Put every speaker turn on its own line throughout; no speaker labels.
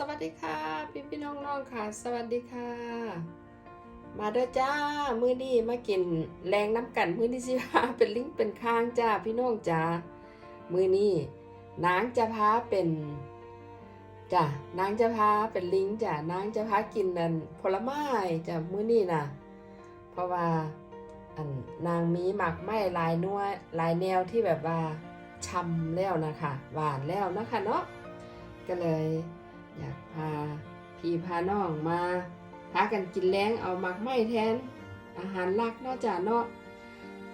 สวัสดีค่ะ พี่พี่น้องน้องค่ะ สวัสดีค่ะ มาเด้อจ้า มื้อนี้มากินแรงน้ำกันมื้อนี้สิพาเป็นลิงเป็นข้างจ้าพี่น้องจ้ามื้อนี้นางจะพาเป็นจ้านางจะพาเป็นลิงจ้านางจะพากินนั่นผลไม้จ้ามื้อนี้นะเพราะว่าอันนางมีหมักไม้ลายนัวลายแนวที่แบบว่าช่ำแล้วนะคะหวานแล้วนะคะเนาะก็เลย อยากพาพี่พาน้องมาพากันกินแล้งเอามักไม้แทน อาหารลักนอกจากเนาะ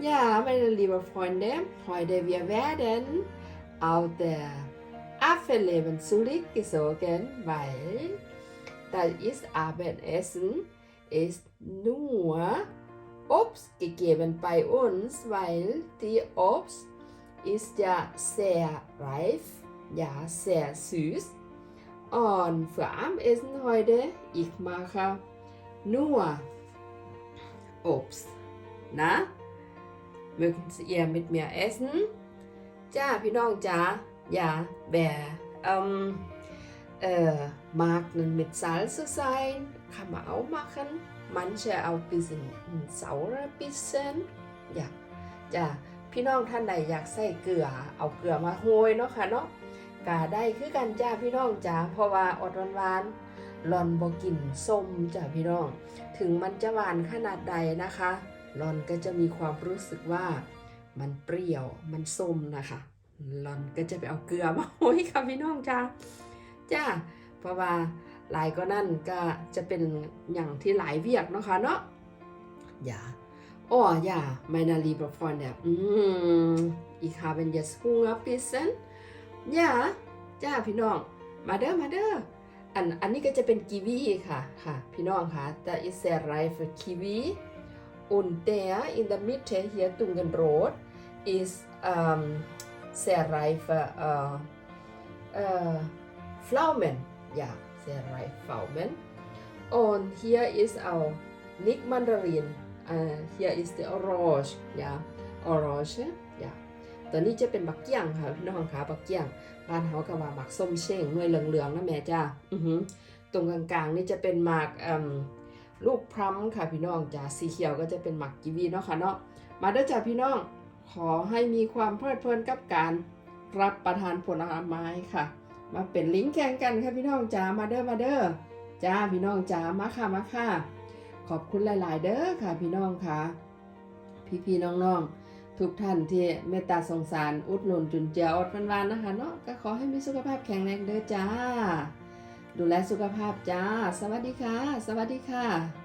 อย่าไม่ได้รีบฟอนเดมคอยเดเวียแวเดนเอาแต่อัฟเฟเลบันซูริกกิโซเกนไว้แต่อิสอาเบนเอสน ist nur Obst gegeben bei uns, weil die Obst ist ja sehr reif, ja sehr süß Und für Abendessen heute, ich mache nur Obst. Na? Mögen Sie ihr mit mir essen? จ้าพี่น้องจ้าอย่าแบ ähm, äh, mag einen mit Salze sein, kann man auch machen. Manche auch ein bisschen ein saurer bisschen. Ja, จ้าพี่น้องท่านใดอยากใส่เกลือ เอาเกลือมาโรยเนาะค่ะเนาะ กาได้คือกันจ้าพี่น้องจ้าเพราะว่าอดหวานๆหลอนบอกินส้มจ้าพี่น้อง ถึงมันจะหวานขนาดใดนะคะหลอนก็จะมีความรู้สึกว่ามันเปรี้ยวมันส้มนะคะหลอนก็จะไปเอาเกลือมาโอ้ยค่ะพี่น้องจ้าจ้าเพราะว่าหลายก็นั่นก็จะเป็นอย่างที่หลายเวียกเนาะคะเนาะอย่า Oh ja, meine liebe Freunde, mm, ich habe jetzt Hunger ein bisschen. ย่า อย่าจ้าพี่น้อง มาเด้อมาเด้ออันอันนี้ก็จะเป็นกีวีค่ะค่ะ พี่น้องค่ะ แต่อิสเรลฟ์กีวีอุนเตียอินเดมิเทเฮียตุงกันโรดอิสเซร์ายฟ์ฟลาวเมนอย่าเซรายฟลาวเมน und hier ist auch nicht Mandarin uh, hier ist die Orange ja Orange ตัวนี้จะเป็นบักเกี้ยงค่ะพี่น้องค่ะบักเกี้ยง บ้านเขาก็ว่าหมักส้มเช่งหน่วยเหลืองๆนะแม่จ้าอือหือตรงกลางๆนี่จะเป็นหมากลูกพลัมค่ะพี่น้องจ้าสีเขียวก็จะเป็นหมักกีวีเนาะค่ะเนาะมาเด้อจ้าพี่น้องขอให้มีความเพลิดเพลินกับการรับประทานผลไม้ค่ะ มาเป็นลิงก์แข่งกันค่ะพี่น้องจ้ามาเด้อมาเด้อจ้าพี่น้องจ้ามาค่ะมาค่ะ ขอบคุณหลาย ๆ เด้อค่ะพี่น้องค่ะ พี่ๆน้องๆ ทุกท่านที่เมตตาสงสาร อุดหนุนจุนเจืออดวันวานนะคะเนาะก็ขอให้มีสุขภาพแข็งแรงเด้อจ้า ดูแลสุขภาพจ้า สวัสดีค่ะ สวัสดีค่ะ